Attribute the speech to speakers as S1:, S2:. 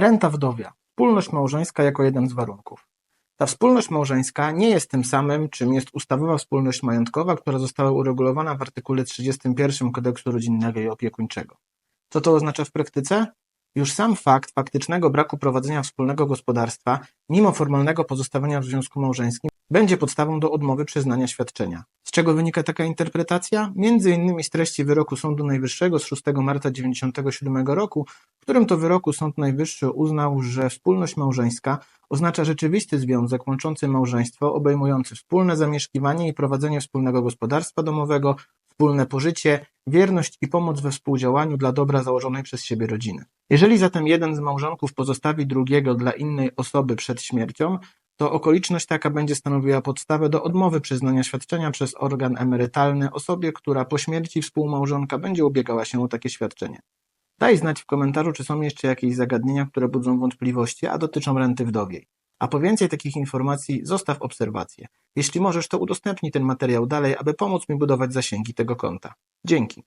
S1: Renta wdowia. Wspólność małżeńska jako jeden z warunków. Ta wspólność małżeńska nie jest tym samym, czym jest ustawowa wspólność majątkowa, która została uregulowana w artykule 31 Kodeksu Rodzinnego i Opiekuńczego. Co to oznacza w praktyce? Już sam fakt faktycznego braku prowadzenia wspólnego gospodarstwa, mimo formalnego pozostawienia w związku małżeńskim, będzie podstawą do odmowy przyznania świadczenia. Z czego wynika taka interpretacja? Między innymi z treści wyroku Sądu Najwyższego z 6 marca 1997 roku, w którym to wyroku Sąd Najwyższy uznał, że wspólność małżeńska oznacza rzeczywisty związek łączący małżeństwo, obejmujący wspólne zamieszkiwanie i prowadzenie wspólnego gospodarstwa domowego, wspólne pożycie, wierność i pomoc we współdziałaniu dla dobra założonej przez siebie rodziny. Jeżeli zatem jeden z małżonków pozostawi drugiego dla innej osoby przed śmiercią, to okoliczność taka będzie stanowiła podstawę do odmowy przyznania świadczenia przez organ emerytalny osobie, która po śmierci współmałżonka będzie ubiegała się o takie świadczenie. Daj znać w komentarzu, czy są jeszcze jakieś zagadnienia, które budzą wątpliwości, a dotyczą renty wdowiej. A po więcej takich informacji zostaw obserwację. Jeśli możesz, to udostępnij ten materiał dalej, aby pomóc mi budować zasięgi tego konta. Dzięki.